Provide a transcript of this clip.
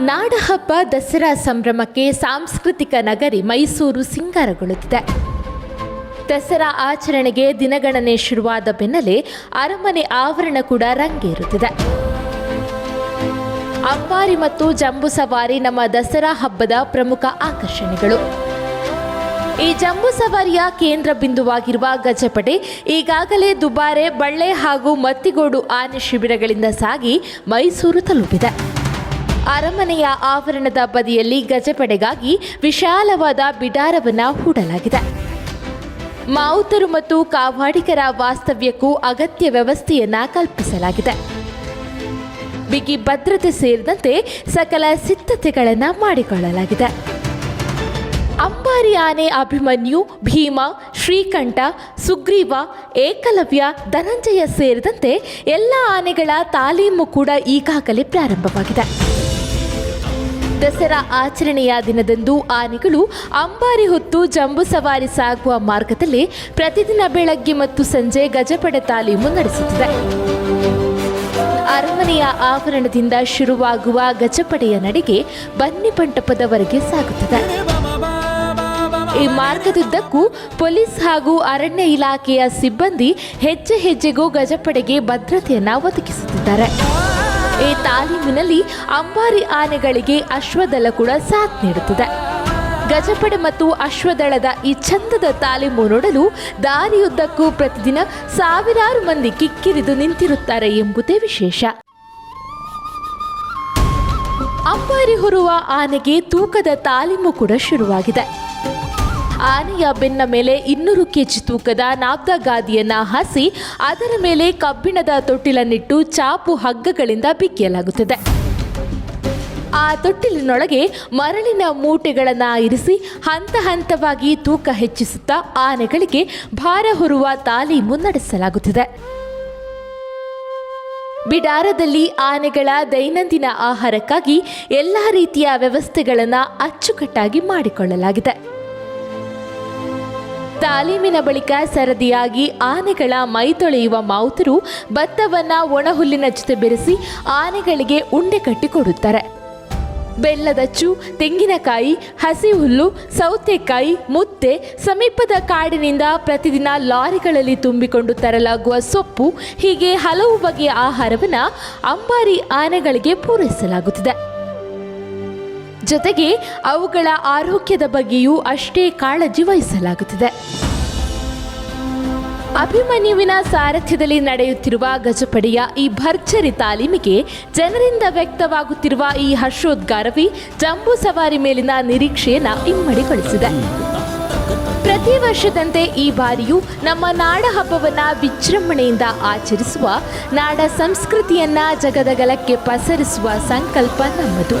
ನಾಡಹಬ್ಬ ದಸರಾ ಸಂಭ್ರಮಕ್ಕೆ ಸಾಂಸ್ಕೃತಿಕ ನಗರಿ ಮೈಸೂರು ಸಿಂಗಾರಗೊಳ್ಳುತ್ತಿದೆ. ದಸರಾ ಆಚರಣೆಗೆ ದಿನಗಣನೆ ಶುರುವಾದ ಬೆನ್ನಲ್ಲೇ ಅರಮನೆ ಆವರಣ ಕೂಡ ರಂಗೇರುತ್ತಿದೆ. ಅಂಬಾರಿ ಮತ್ತು ಜಂಬೂ ಸವಾರಿ ನಮ್ಮ ದಸರಾ ಹಬ್ಬದ ಪ್ರಮುಖ ಆಕರ್ಷಣೆಗಳು. ಈ ಜಂಬೂ ಸವಾರಿಯ ಕೇಂದ್ರ ಬಿಂದುವಾಗಿರುವ ಗಜಪಡೆ ಈಗಾಗಲೇ ದುಬಾರೆ, ಬಳ್ಳೆ ಹಾಗೂ ಮತ್ತಿಗೋಡು ಆನೆ ಶಿಬಿರಗಳಿಂದ ಸಾಗಿ ಮೈಸೂರು ತಲುಪಿದೆ. ಅರಮನೆಯ ಆವರಣದ ಬದಿಯಲ್ಲಿ ಗಜಪಡೆಗಾಗಿ ವಿಶಾಲವಾದ ಬಿಡಾರವನ್ನು ಹೂಡಲಾಗಿದೆ. ಮಾವುತರು ಮತ್ತು ಕಾವಾಡಿಗರ ವಾಸ್ತವ್ಯಕ್ಕೂ ಅಗತ್ಯ ವ್ಯವಸ್ಥೆಯನ್ನ ಕಲ್ಪಿಸಲಾಗಿದೆ. ಬಿಗಿ ಭದ್ರತೆ ಸೇರಿದಂತೆ ಸಕಲ ಸಿದ್ಧತೆಗಳನ್ನು ಮಾಡಿಕೊಳ್ಳಲಾಗಿದೆ. ಅಂಬಾರಿ ಆನೆ ಅಭಿಮನ್ಯು, ಭೀಮ, ಶ್ರೀಕಂಠ, ಸುಗ್ರೀವ, ಏಕಲವ್ಯ, ಧನಂಜಯ ಸೇರಿದಂತೆ ಎಲ್ಲ ಆನೆಗಳ ತಾಲೀಮು ಕೂಡ ಈಗಾಗಲೇ ಪ್ರಾರಂಭವಾಗಿದೆ. ದಸರಾ ಆಚರಣೆಯ ದಿನದಂದು ಆನೆಗಳು ಅಂಬಾರಿ ಹೊತ್ತು ಜಂಬು ಸವಾರಿ ಸಾಗುವ ಮಾರ್ಗದಲ್ಲಿ ಪ್ರತಿದಿನ ಬೆಳಗ್ಗೆ ಮತ್ತು ಸಂಜೆ ಗಜಪಡೆ ತಾಲೀಮು ನಡೆಸುತ್ತಿದೆ ಅರಮನೆಯ ಆವರಣದಿಂದ ಶುರುವಾಗುವ ಗಜಪಡೆಯ ನಡೆಗೆ ಬನ್ನಿಪಂಟಪದವರೆಗೆ ಸಾಗುತ್ತದೆ. ಈ ಮಾರ್ಗದುದ್ದಕ್ಕೂ ಪೊಲೀಸ್ ಹಾಗೂ ಅರಣ್ಯ ಇಲಾಖೆಯ ಸಿಬ್ಬಂದಿ ಹೆಜ್ಜೆ ಹೆಜ್ಜೆಗೂ ಗಜಪಡೆಗೆ ಭದ್ರತೆಯನ್ನು ಒದಗಿಸುತ್ತಿದ್ದಾರೆ. ಈ ತಾಲೀಮಿನಲ್ಲಿ ಅಂಬಾರಿ ಆನೆಗಳಿಗೆ ಅಶ್ವದಳ ಕೂಡ ಸಾಥ್ ನೀಡುತ್ತದೆ. ಗಜಪಡೆ ಮತ್ತು ಅಶ್ವದಳದ ಈ ಚಂದದ ತಾಲೀಮು ನೋಡಲು ದಾರಿಯುದ್ದಕ್ಕೂ ಪ್ರತಿದಿನ ಸಾವಿರಾರು ಮಂದಿ ಕಿಕ್ಕಿರಿದು ನಿಂತಿರುತ್ತಾರೆ ಎಂಬುದೇ ವಿಶೇಷ. ಅಂಬಾರಿ ಹೊರುವ ಆನೆಗೆ ತೂಕದ ತಾಲೀಮು ಕೂಡ ಶುರುವಾಗಿದೆ. ಆನೆಯ ಬೆನ್ನ ಮೇಲೆ ಇನ್ನೂರು ಕೆಜಿ ತೂಕದ ನಾಬ್ದ ಗಾದಿಯನ್ನು ಹಸಿ, ಅದರ ಮೇಲೆ ಕಬ್ಬಿಣದ ತೊಟ್ಟಿಲನ್ನಿಟ್ಟು ಚಾಪು ಹಗ್ಗಗಳಿಂದ ಬಿಗಿಯಲಾಗುತ್ತದೆ ಆ ತೊಟ್ಟಿಲಿನೊಳಗೆ ಮರಳಿನ ಮೂಟೆಗಳನ್ನು ಇರಿಸಿ, ಹಂತ ಹಂತವಾಗಿ ತೂಕ ಹೆಚ್ಚಿಸುತ್ತಾ ಆನೆಗಳಿಗೆ ಭಾರ ಹೊರುವ ತಾಲೀಮು ನಡೆಸಲಾಗುತ್ತಿದೆ. ಬಿಡಾರದಲ್ಲಿ ಆನೆಗಳ ದೈನಂದಿನ ಆಹಾರಕ್ಕಾಗಿ ಎಲ್ಲ ರೀತಿಯ ವ್ಯವಸ್ಥೆಗಳನ್ನು ಅಚ್ಚುಕಟ್ಟಾಗಿ ಮಾಡಿಕೊಳ್ಳಲಾಗಿದೆ. ತಾಲೀಮಿನ ಬಳಿಕ ಸರದಿಯಾಗಿ ಆನೆಗಳ ಮೈ ತೊಳೆಯುವ ಮಾವುತರು ಭತ್ತವನ್ನು ಒಣಹುಲ್ಲಿನ ಜೊತೆ ಬೆರೆಸಿ ಆನೆಗಳಿಗೆ ಉಂಡೆ ಕಟ್ಟಿಕೊಡುತ್ತಾರೆ ಬೆಲ್ಲದಚ್ಚು ತೆಂಗಿನಕಾಯಿ ಹಸಿ ಹುಲ್ಲು ಸೌತೆಕಾಯಿ ಮುತ್ತೆ ಸಮೀಪದ ಕಾಡಿನಿಂದ ಪ್ರತಿದಿನ ಲಾರಿಗಳಲ್ಲಿ ತುಂಬಿಕೊಂಡು ತರಲಾಗುವ ಸೊಪ್ಪು, ಹೀಗೆ ಹಲವು ಬಗೆಯ ಆಹಾರವನ್ನು ಅಂಬಾರಿ ಆನೆಗಳಿಗೆ ಪೂರೈಸಲಾಗುತ್ತಿದೆ. ಜೊತೆಗೆ ಅವುಗಳ ಆರೋಗ್ಯದ ಬಗ್ಗೆಯೂ ಅಷ್ಟೇ ಕಾಳಜಿ ವಹಿಸಲಾಗುತ್ತಿದೆ. ಅಭಿಮನ್ಯುವಿನ ಸಾರಥ್ಯದಲ್ಲಿ ನಡೆಯುತ್ತಿರುವ ಗಜಪಡೆಯ ಈ ಭರ್ಜರಿ ತಾಲೀಮಿಗೆ ಜನರಿಂದ ವ್ಯಕ್ತವಾಗುತ್ತಿರುವ ಈ ಹರ್ಷೋದ್ಗಾರವೇ ಜಂಬೂ ಸವಾರಿ ಮೇಲಿನ ನಿರೀಕ್ಷೆಯನ್ನು ಇಮ್ಮಡಿಗೊಳಿಸಿದೆ. ಪ್ರತಿ ವರ್ಷದಂತೆ ಈ ಬಾರಿಯೂ ನಮ್ಮ ನಾಡ ಹಬ್ಬವನ್ನು ವಿಜೃಂಭಣೆಯಿಂದ ಆಚರಿಸುವ, ನಾಡ ಸಂಸ್ಕೃತಿಯನ್ನ ಜಗದಗಲಕ್ಕೆ ಪಸರಿಸುವ ಸಂಕಲ್ಪ ನಮ್ಮದು.